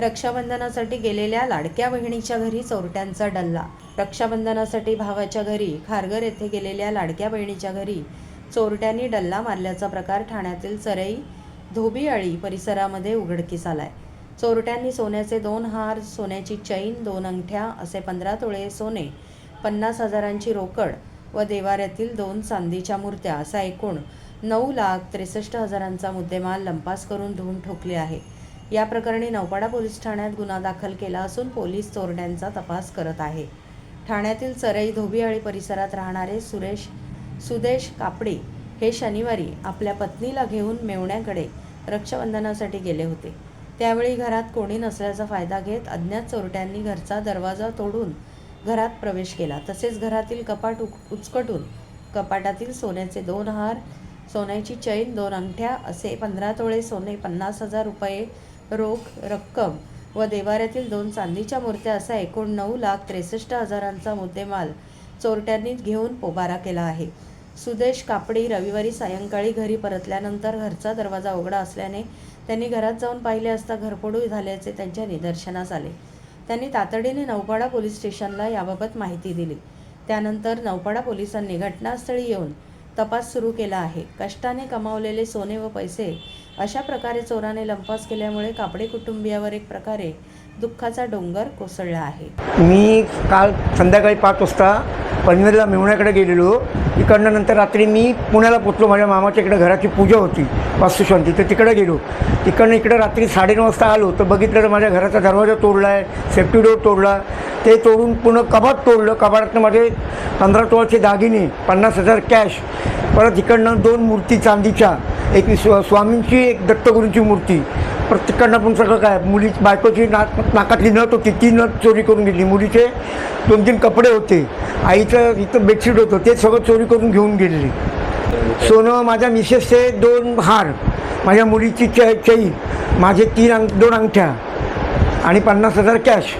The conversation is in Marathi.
रक्षाबंधनासाठी गेलेल्या लाडक्या बहिणीच्या घरी चोरट्यांचा डल्ला. रक्षाबंधनासाठी भावाच्या घरी खारघर येथे गेलेल्या लाडक्या बहिणीच्या घरी चोरट्यांनी डल्ला मारल्याचा प्रकार ठाण्यातील चरई धोबीआळी परिसरामध्ये उघडकीस आलाय. चोरट्यांनी सोन्याचे दोन हार सोन्याची चैन दोन अंगठ्या असे पंधरा तोळे सोने पन्नास हजारांची रोकड व देवाऱ्यातील दोन चांदीच्या मूर्त्या असा एकूण नऊ लाख त्रेसष्ट हजारांचा मुद्देमाल लंपास करून धूम ठोकले आहे. या प्रकरणी नौपाडा पोलीस ठाण्यात गुन्हा दाखल केला असून पोलीस चोरट्यांचा तपास करत आहे. ठाण्यातील चरई धोबीआळी परिसरात राहणारे सुरेश सुदेश कापडे हे शनिवारी आपल्या पत्नीला घेऊन मेवण्याकडे रक्षाबंधनासाठी गेले होते. त्यावेळी घरात कोणी नसल्याचा फायदा घेत अज्ञात चोरट्यांनी घरचा दरवाजा तोडून घरात प्रवेश केला. तसेच घरातील कपाट उक उचकटून कपाटातील सोन्याचे दोन हार सोन्याची चैन दोन अंगठ्या असे पंधरा तोळे सोने पन्नास हजार रुपये रोख रक्कम व देवाऱ्यातील दोन चांदीच्या मूर्त्या असा एकूण नऊ लाख त्रेसष्ट हजारांचा मुद्देमाल चोरट्यांनी घेऊन पोबारा केला आहे. सुदेश कापडी रविवारी सायंकाळी घरी परतल्यानंतर घरचा दरवाजा उघडा असल्याने त्यांनी घरात जाऊन पाहिले असता घरपोडू झाल्याचे त्यांच्या निदर्शनास आले. त्यांनी तातडीने नौपाडा पोलीस स्टेशनला याबाबत माहिती दिली. त्यानंतर नौपाडा पोलिसांनी घटनास्थळी येऊन तपास सुरू केला आहे. कष्टाने कमावलेले सोने व पैसे अशा प्रकारे चोराने लंपास केल्यामुळे कापडे कुटुंबियावर एक प्रकारे दुःखाचा डोंगर कोसळला आहे. मी काल संध्याकाळी पाच वाजता पनवेलला मेवण्याकडे गेलेलो. इकडनं नंतर रात्री मी पुण्याला पोचलो. माझ्या मामाच्या इकडे घराची पूजा होती वास्तुशांती. तर तिकडे गेलो. तिकडनं इकडे रात्री साडेनऊ वाजता आलो. तर बघितलं तर माझ्या घराचा दरवाजा तोडला आहे सेफ्टी डोर तोडला. ते तोडून पुन्हा कबाट तोडलं. कबाटातनं माझे पंधरा तोळाचे दागिने पन्नास हजार कॅश परत इकडनं दोन मूर्ती चांदीच्या. एक स्व स्वामींची एक दत्तगुरूंची मूर्ती. प्रत्येकांना पण सगळं काय मुली बायकोची नाक नाकातली नथ होती. ती नथ चोरी करून घेतली. मुलीचे दोन तीन कपडे होते. आईचं इथं बेडशीट होतं. ते सगळं चोरी करून घेऊन गेलेली. सोनं माझ्या मिसेसचे दोन हार. माझ्या मुलीची च चैन माझे तीन अंग दोन अंगठ्या. आणि पन्नास हजार कॅश